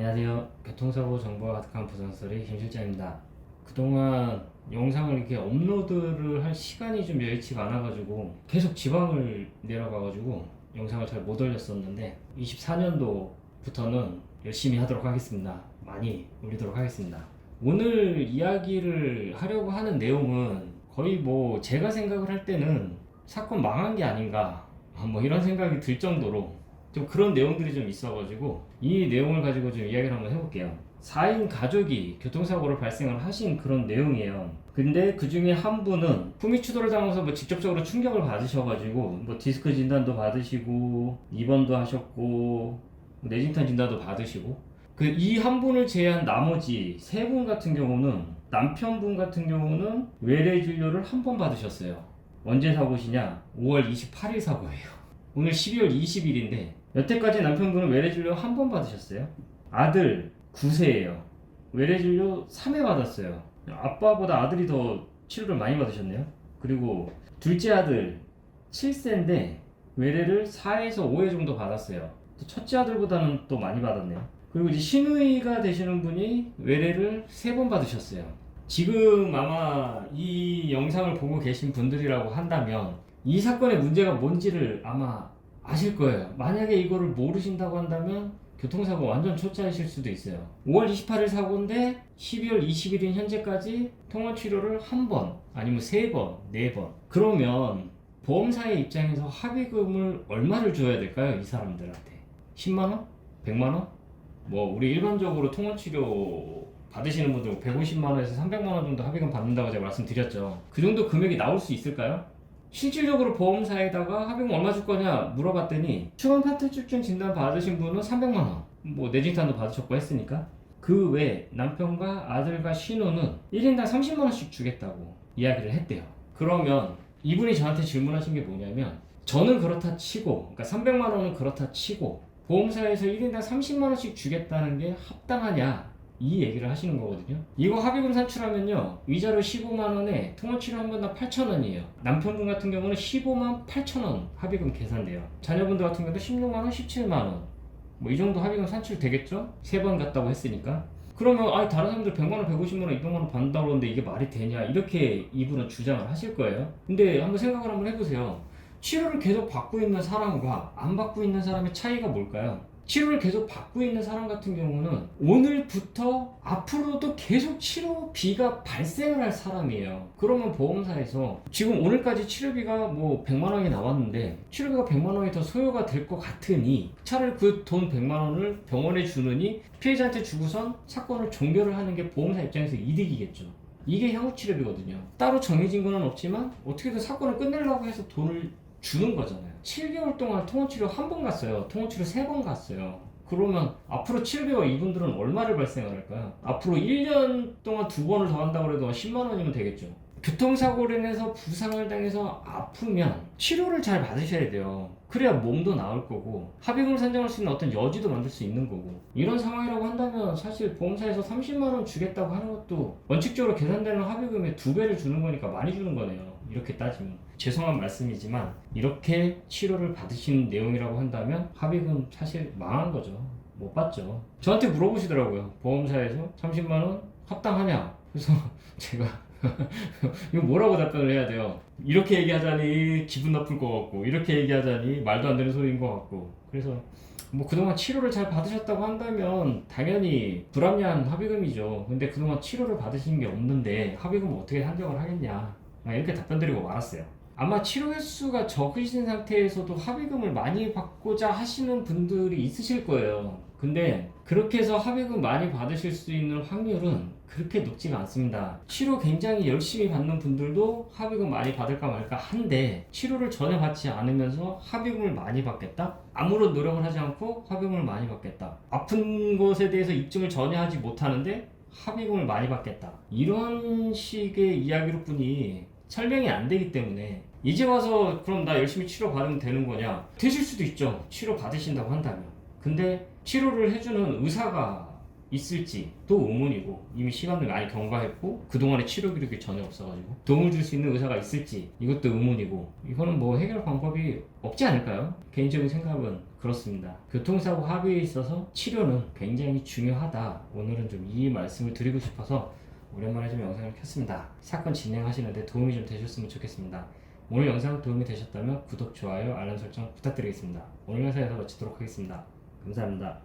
안녕하세요. 교통사고 정보가 가득한 부산소리 김 실장입니다. 그동안 영상을 이렇게 업로드를 할 시간이 좀 여의치가 않아가지고 계속 지방을 내려가가지고 영상을 잘 못 올렸었는데 24년도부터는 열심히 하도록 하겠습니다. 많이 올리도록 하겠습니다. 오늘 이야기를 하려고 하는 내용은 거의 뭐 제가 생각을 할 때는 사건 망한 게 아닌가 아, 뭐 이런 생각이 들 정도로 좀 그런 내용들이 좀 있어가지고 이 내용을 가지고 좀 이야기를 한번 해볼게요. 4인 가족이 교통사고를 발생을 하신 그런 내용이에요. 근데 그 중에 한 분은 후미 추돌을 당해서 뭐 직접적으로 충격을 받으셔가지고 뭐 디스크 진단도 받으시고 입원도 하셨고 뭐 뇌진탕 진단도 받으시고 그 이 한 분을 제외한 나머지 세 분 같은 경우는 남편분 같은 경우는 외래 진료를 한 번 받으셨어요. 언제 사고시냐? 5월 28일 사고예요. 오늘 12월 20일인데 여태까지 남편분은 외래 진료 한 번 받으셨어요. 아들 9세예요. 외래 진료 3회 받았어요. 아빠보다 아들이 더 치료를 많이 받으셨네요. 그리고 둘째 아들 7세인데 외래를 4에서 5회 정도 받았어요. 첫째 아들보다는 또 많이 받았네요. 그리고 이제 신우이가 되시는 분이 외래를 3번 받으셨어요. 지금 아마 이 영상을 보고 계신 분들이라고 한다면 이 사건의 문제가 뭔지를 아마 아실 거예요. 만약에 이거를 모르신다고 한다면 교통사고 완전 초짜이실 수도 있어요. 5월 28일 사고인데 12월 20일인 현재까지 통원 치료를 한 번, 아니면 세 번, 네 번. 그러면 보험사의 입장에서 합의금을 얼마를 줘야 될까요? 이 사람들한테. 10만 원? 100만 원? 뭐 우리 일반적으로 통원 치료 받으시는 분들 150만 원에서 300만 원 정도 합의금 받는다고 제가 말씀드렸죠. 그 정도 금액이 나올 수 있을까요? 실질적으로 보험사에다가 합의금 얼마 줄 거냐 물어봤더니 추간 파트출증 진단 받으신 분은 300만 원, 뭐 뇌진탕도 받으셨고 했으니까. 그 외 남편과 아들과 신우는 1인당 30만 원씩 주겠다고 이야기를 했대요. 그러면 이분이 저한테 질문하신 게 뭐냐면 저는 그렇다 치고 그러니까 300만 원은 그렇다 치고 보험사에서 1인당 30만 원씩 주겠다는 게 합당하냐 이 얘기를 하시는 거거든요. 이거 합의금 산출하면요. 위자료 15만 원에 통화치료 한 번당 8천 원이에요. 남편분 같은 경우는 15만 8천 원 합의금 계산돼요. 자녀분들 같은 경우도 16만 원, 17만 원. 뭐 이 정도 합의금 산출 되겠죠? 세 번 갔다고 했으니까. 그러면 아 다른 사람들 100만 원, 150만 원, 200만 원 받는다고 그러는데 이게 말이 되냐 이렇게 이분은 주장을 하실 거예요. 근데 한번 생각을 한번 해보세요. 치료를 계속 받고 있는 사람과 안 받고 있는 사람의 차이가 뭘까요? 치료를 계속 받고 있는 사람 같은 경우는 오늘부터 앞으로도 계속 치료비가 발생을 할 사람이에요. 그러면 보험사에서 지금 오늘까지 치료비가 뭐 100만 원이 나왔는데 치료비가 100만 원이 더 소요가 될 것 같으니 차라리 그 돈 100만 원을 병원에 주느니 피해자한테 주고선 사건을 종결을 하는 게 보험사 입장에서 이득이겠죠. 이게 향후 치료비거든요. 따로 정해진 건 없지만 어떻게든 사건을 끝내려고 해서 돈을 주는 거잖아요. 7개월 동안 통원치료 한 번 갔어요. 통원치료 세 번 갔어요. 그러면 앞으로 치료비가 이분들은 얼마를 발생을 할까요? 앞으로 1년 동안 두 번을 더 한다고 해도 10만 원이면 되겠죠. 교통사고로 인해서 부상을 당해서 아프면 치료를 잘 받으셔야 돼요. 그래야 몸도 나을 거고 합의금을 산정할 수 있는 어떤 여지도 만들 수 있는 거고 이런 상황이라고 한다면 사실 보험사에서 30만 원 주겠다고 하는 것도 원칙적으로 계산되는 합의금의 두 배를 주는 거니까 많이 주는 거네요. 이렇게 따지면 죄송한 말씀이지만 이렇게 치료를 받으신 내용이라고 한다면 합의금 사실 망한 거죠. 못 받죠. 저한테 물어보시더라고요. 보험사에서 30만 원 합당하냐? 그래서 제가 이거 뭐라고 답변을 해야 돼요? 이렇게 얘기하자니 기분 나쁠 것 같고 이렇게 얘기하자니 말도 안 되는 소리인 것 같고 그래서 뭐 그동안 치료를 잘 받으셨다고 한다면 당연히 불합리한 합의금이죠. 근데 그동안 치료를 받으신 게 없는데 합의금 어떻게 한정을 하겠냐? 아, 이렇게 답변 드리고 말았어요. 아마 치료 횟수가 적으신 상태에서도 합의금을 많이 받고자 하시는 분들이 있으실 거예요. 근데 그렇게 해서 합의금 많이 받으실 수 있는 확률은 그렇게 높지가 않습니다. 치료 굉장히 열심히 받는 분들도 합의금 많이 받을까 말까 한데 치료를 전혀 받지 않으면서 합의금을 많이 받겠다? 아무런 노력을 하지 않고 합의금을 많이 받겠다. 아픈 것에 대해서 입증을 전혀 하지 못하는데 합의금을 많이 받겠다. 이런 식의 이야기로 뿐이 설명이 안 되기 때문에 이제 와서 그럼 나 열심히 치료 받으면 되는 거냐? 되실 수도 있죠. 치료 받으신다고 한다면. 근데 치료를 해주는 의사가 있을지 또 의문이고 이미 시간을 많이 경과했고 그동안의 치료 기록이 전혀 없어가지고 도움을 줄 수 있는 의사가 있을지 이것도 의문이고 이거는 뭐 해결 방법이 없지 않을까요? 개인적인 생각은 그렇습니다. 교통사고 합의에 있어서 치료는 굉장히 중요하다. 오늘은 좀 이 말씀을 드리고 싶어서 오랜만에 좀 영상을 켰습니다. 사건 진행하시는데 도움이 좀 되셨으면 좋겠습니다. 오늘 영상 도움이 되셨다면 구독, 좋아요, 알람 설정 부탁드리겠습니다. 오늘 영상에서 마치도록 하겠습니다. 감사합니다.